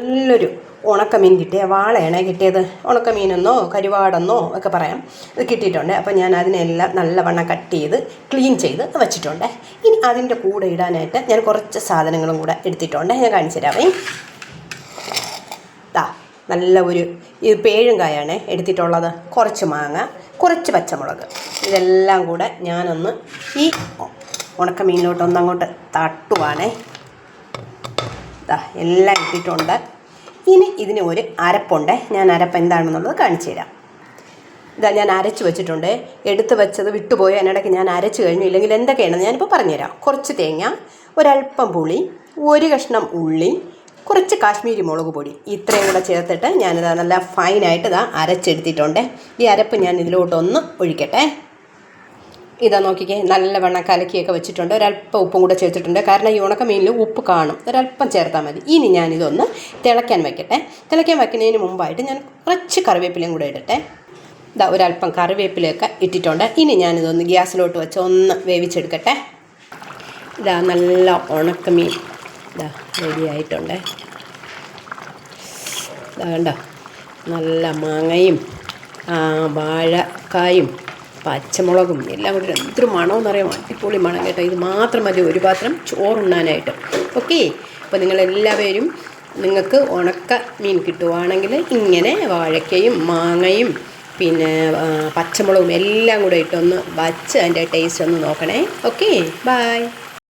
നല്ലൊരു ഉണക്കമീൻ കിട്ടിയ വാളയാണ് കിട്ടിയത്. ഉണക്കമീനെന്നോ കരുവാടെന്നോ ഒക്കെ പറയാം. ഇത് കിട്ടിയിട്ടുണ്ട്. അപ്പോൾ ഞാൻ അതിനെല്ലാം നല്ലവണ്ണം കട്ട് ചെയ്ത് ക്ലീൻ ചെയ്ത് വെച്ചിട്ടുണ്ട്. ഇനി അതിന്റെ കൂടെ ഇടാനായിട്ട് ഞാൻ കുറച്ച് സാധനങ്ങളും കൂടെ എടുത്തിട്ടുണ്ട്. ഞാൻ കാണിച്ചു തരാമേ ദാ നല്ല ഒരു ഇത് പേഴുങ്കായാണ് എടുത്തിട്ടുള്ളത്. കുറച്ച് മാങ്ങ കുറച്ച് പച്ചമുളക്. ഇതെല്ലാം കൂടെ ഞാനൊന്ന് ഈ ഉണക്കമീനിലോട്ടൊന്നങ്ങോട്ട് തട്ടുവാണേ. ദാ എല്ലാം ഇട്ടിട്ടുണ്ട്. ഇനി ഇതിന് ഒരു അരപ്പുണ്ട്. ഞാൻ അരപ്പ് എന്താണെന്നുള്ളത് കാണിച്ചു തരാം. ഇതാ ഞാൻ അരച്ച് വെച്ചിട്ടുണ്ട്. എടുത്ത് വെച്ചത് വിട്ടുപോയി. അതിനിടയ്ക്ക് ഞാൻ അരച്ച് കഴിഞ്ഞു. ഇല്ലെങ്കിൽ എന്തൊക്കെയാണെന്ന് ഞാനിപ്പോൾ പറഞ്ഞുതരാം. കുറച്ച് തേങ്ങ ഒരല്പം പുളി ഒരു കഷ്ണം ഉള്ളി കുറച്ച് കാശ്മീരി മുളക് പൊടി. ഇത്രയും കൂടെ ചേർത്തിട്ട് ഞാനിതാ നല്ല ഫൈനായിട്ട് ഇതാ അരച്ചെടുത്തിട്ടുണ്ട്. ഈ അരപ്പ് ഞാൻ ഇതിലോട്ടൊന്ന് ഒഴിക്കട്ടെ. ഇതാ നോക്കിക്കേ നല്ലവണ്ണം കലക്കിയൊക്കെ വെച്ചിട്ടുണ്ട്. ഒരല്പം ഉപ്പും കൂടെ ചേർത്തിട്ടുണ്ട്. കാരണം ഈ ഉണക്ക മീനിൽ ഉപ്പ് കാണും. ഒരല്പം ചേർത്താൽ മതി. ഇനി ഞാനിതൊന്ന് തിളയ്ക്കാൻ വയ്ക്കട്ടെ തിളയ്ക്കാൻ വയ്ക്കുന്നതിന് മുമ്പായിട്ട് ഞാൻ കുറച്ച് കറിവേപ്പിലയും കൂടെ ഇടട്ടെ. ഇതാ ഒരല്പം കറിവേപ്പിലയൊക്കെ ഇട്ടിട്ടുണ്ട്. ഇനി ഞാനിതൊന്ന് ഗ്യാസിലോട്ട് വെച്ച് ഒന്ന് വേവിച്ചെടുക്കട്ടെ. ഇതാ നല്ല ഉണക്കമീൻ ഇതാ റെഡി ആയിട്ടുണ്ട്. ഇതാ കണ്ടോ? നല്ല മാങ്ങയും വാഴക്കായും പച്ചമുളകും എല്ലാം കൂടി എന്തൊരു മണമെന്നറിയാം അടിപൊളി മണം കേട്ടോ. ഇത് മാത്രം മതി. ഒരു പാത്രം ചോറുണ്ണാനായിട്ട്. ഓക്കെ? അപ്പോൾ നിങ്ങളെല്ലാവരും നിങ്ങൾക്ക് ഉണക്ക മീൻ കിട്ടുവാണെങ്കിൽ ഇങ്ങനെ വാഴക്കയും മാങ്ങയും പിന്നെ പച്ചമുളകും എല്ലാം കൂടെ ഇട്ടൊന്ന് വച്ച് അതിന്റെ ടേസ്റ്റ് ഒന്ന് നോക്കണേ. ഓക്കെ? ബായ്